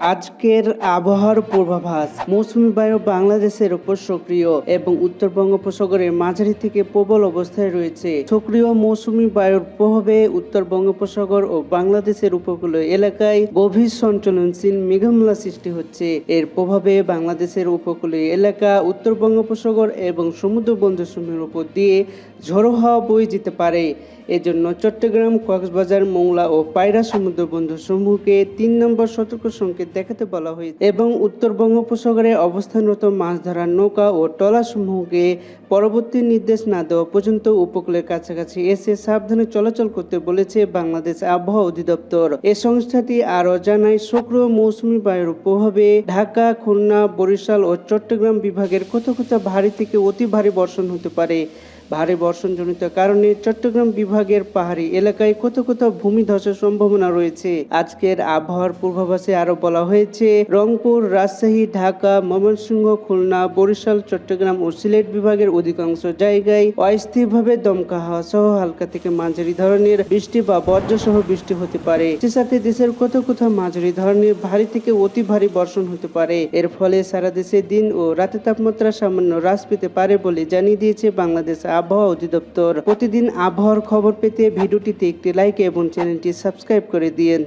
আজকের আবহাওয়ার পূর্বাভাস, মৌসুমী বায়ু বাংলাদেশের উপর সক্রিয় এবং উত্তর বঙ্গোপসাগরের মাঝারি থেকে প্রবল অবস্থায় রয়েছে। সক্রিয় মৌসুমী বায়ুর প্রভাবে উত্তর বঙ্গোপসাগর ও বাংলাদেশের উপকূলীয় এলাকায় গভীর সঞ্চলনশীল মেঘামলা সৃষ্টি হচ্ছে। এর প্রভাবে বাংলাদেশের উপকূলীয় এলাকা উত্তর বঙ্গোপসাগর এবং সমুদ্র বন্দরসমূহের উপর দিয়ে ঝোড়ো হাওয়া বয়ে যেতে পারে। এজন্য চট্টগ্রাম, কক্সবাজার, মোংলা ও পায়রা সমুদ্র বন্দর সমূহকে তিন নম্বর সতর্ক সংকেত দেখাতে বলা হয়েছে। এবং উত্তর বঙ্গোপসাগরে অবস্থানরত মাছ ধরার নৌকা ও ট্রলার সমূহকে পরবর্তী নির্দেশ না দেওয়া পর্যন্ত উপকূলের কাছাকাছি এসে সাবধানে চলাচল করতে বলেছে বাংলাদেশ আবহাওয়া অধিদপ্তর। এ সংস্থাটি আরও জানায় সক্রিয় মৌসুমি বায়ুর প্রভাবে ঢাকা, খুলনা, বরিশাল ও চট্টগ্রাম বিভাগের কোথাও কোথাও ভারী থেকে অতি ভারী বর্ষণ হতে পারে। ভারী বর্ষণজনিত কারণে চট্টগ্রাম বিভাগের পাহাড়ি এলাকায় কোথাও কোথাও ভূমিধসের সম্ভাবনা রয়েছে। আজকের আবহাওয়ার পূর্বাভাসে আরও বলা হয়েছে, রংপুর, রাজশাহী, ঢাকা, ময়মনসিংহ, খুলনা, বরিশাল, চট্টগ্রাম ও সিলেট বিভাগের অধিকাংশ জায়গায় অস্থায়ীভাবে দমকা হাওয়া সহ হালকা থেকে মাঝারি ধরনের বৃষ্টি বা বজ্রসহ বৃষ্টি হতে পারে। সে সাথে দেশের কোথাও কোথাও মাঝারি ধরনের ভারী থেকে অতি ভারী বর্ষণ হতে পারে। এর ফলে সারা দেশে দিন ও রাতের তাপমাত্রা সামান্য হ্রাস পেতে পারে বলে জানিয়ে দিয়েছে বাংলাদেশ আবহাওয়া অধিদপ্তর। প্রতিদিন আবহাওয়ার খবর পেতে ভিডিওটিতে একটি লাইক এবং চ্যানেলটি সাবস্ক্রাইব করে দিন